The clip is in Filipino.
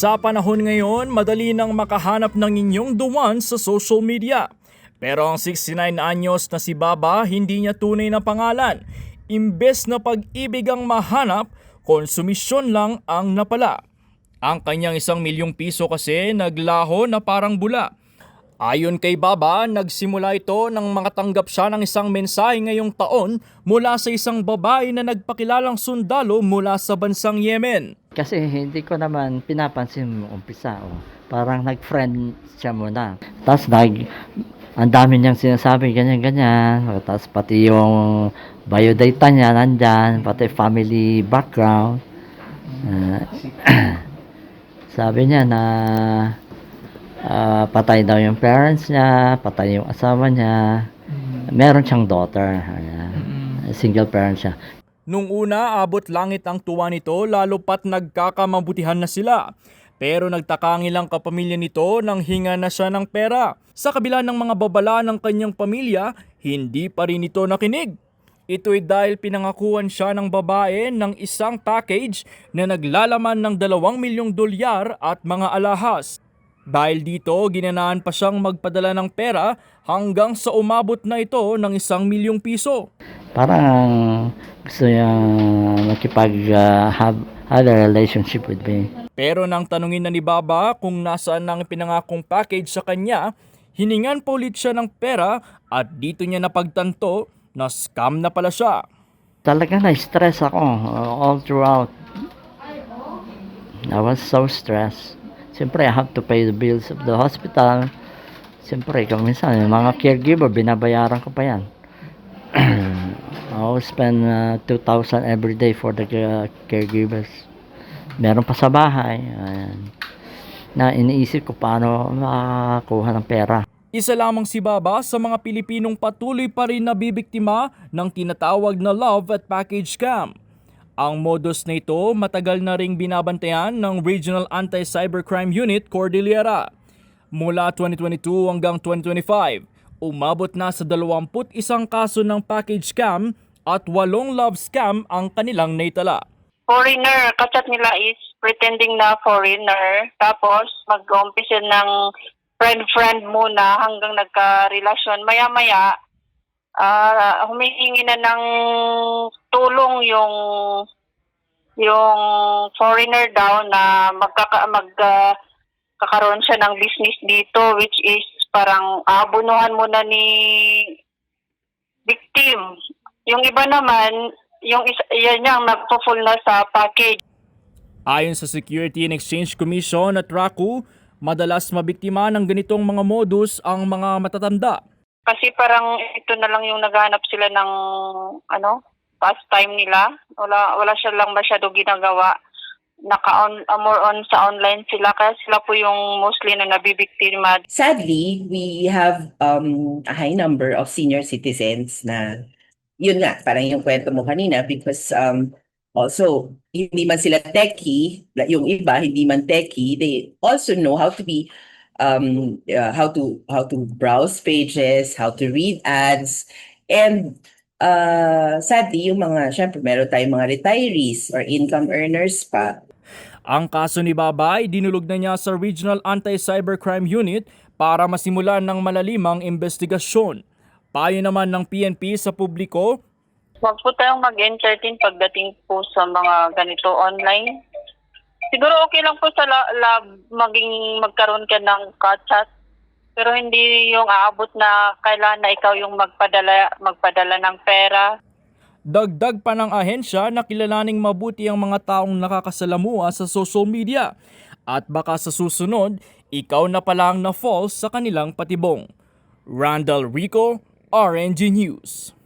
Sa panahon ngayon, madali nang makahanap ng inyong one sa social media. Pero ang 69 anyos na si Baba, hindi niya tunay na pangalan. Imbes na pag-ibig ang mahanap, konsumisyon lang ang napala. Ang kanyang isang milyong piso kasi naglaho na parang bula. Ayon kay Baba, nagsimula ito nang makatanggap siya ng isang mensahe ngayong taon mula sa isang babae na nagpakilalang sundalo mula sa bansang Yemen. Kasi hindi ko naman pinapansin umpisa. Oh. Parang nag-friend siya muna. Tapos nag, ang dami niyang sinasabi, ganyan-ganyan. Tapos pati yung biodata niya nandyan, pati family background. Ah, sabi niya na patay daw yung parents niya, patay yung asawa niya. Meron siyang daughter. Ayan. Single parent siya. Nung una, abot langit ang tuwa nito lalo pat nagkakamabutihan na sila. Pero nagtaka ang ilang kapamilya nito nang hinga na siya ng pera. Sa kabila ng mga babala ng kanyang pamilya, hindi pa rin ito nakinig. Ito'y dahil pinangakuan siya ng babae ng isang package na naglalaman ng 2 milyong dolyar at mga alahas. Dahil dito, ginanaan pa siyang magpadala ng pera hanggang sa umabot na ito ng isang milyong piso. Parang gusto niya makipag uh, have, a relationship with me. Pero nang tanungin na ni Baba kung nasaan ang pinangakong package sa kanya, hiningan pa ulit siya ng pera at dito niya napagtanto na scam na pala siya. Talaga na-stress ako all throughout. I was so stressed. Siyempre, I have to pay the bills of the hospital. Siyempre, kung minsan, yung mga caregiver, binabayaran ko pa yan. I spend uh, 2,000 every day for the uh, caregivers. Meron pa sa bahay. Ayan. Na iniisip ko paano makakuha ng pera. Isa lamang si Baba sa mga Pilipinong patuloy pa rin nabibiktima ng tinatawag na love at package scam. Ang modus na ito matagal na ring binabantayan ng Regional Anti-Cybercrime Unit Cordillera. Mula 2022 hanggang 2025, umabot na sa 21 kaso ng package scam at 8 love scam ang kanilang naitala. foreigner, kachat nila is pretending na foreigner, tapos mag-umpisa ng friend-friend muna hanggang nagka-relasyon. Maya-maya, ah humihingi na ng tulong yung yung foreigner daw na magkaka mag ah, kakaroon siya ng business dito which is parang abunuhan muna ni victim. Yung iba naman, yung isa, yan yung nagpo-full na sa package. Ayon sa Security and Exchange Commission at RACU, madalas mabiktima ng ganitong mga modus ang mga matatanda. Kasi parang ito na lang yung naghanap sila ng ano, pastime nila. Wala wala siya lang masyado ginagawa. Naka on uh, more on sa online sila kaya sila po yung mostly na nabibiktima. Sadly, we have um, a high number of senior citizens na yun nga, parang yung kwento mo kanina because um, also, hindi man sila techie, yung iba hindi man techie, they also know how to be um, uh, how to how to browse pages, how to read ads, and uh, sadly, yung mga, syempre, meron tayong mga retirees or income earners pa Ang kaso ni Babay, dinulog na niya sa Regional Anti-Cybercrime Unit para masimulan ng malalimang investigasyon. Payo naman ng PNP sa publiko, Huwag po tayong mag-entertain pagdating po sa mga ganito online. Siguro okay lang po sa la- lab maging magkaroon ka ng chat pero hindi yung aabot na kailangan na ikaw yung magpadala magpadala ng pera. dagdag pa ng ahensya na kilalaning mabuti ang mga taong nakakasalamuha sa social media. At baka sa susunod, ikaw na pala ang na-fall sa kanilang patibong. Randall Rico, RNG News.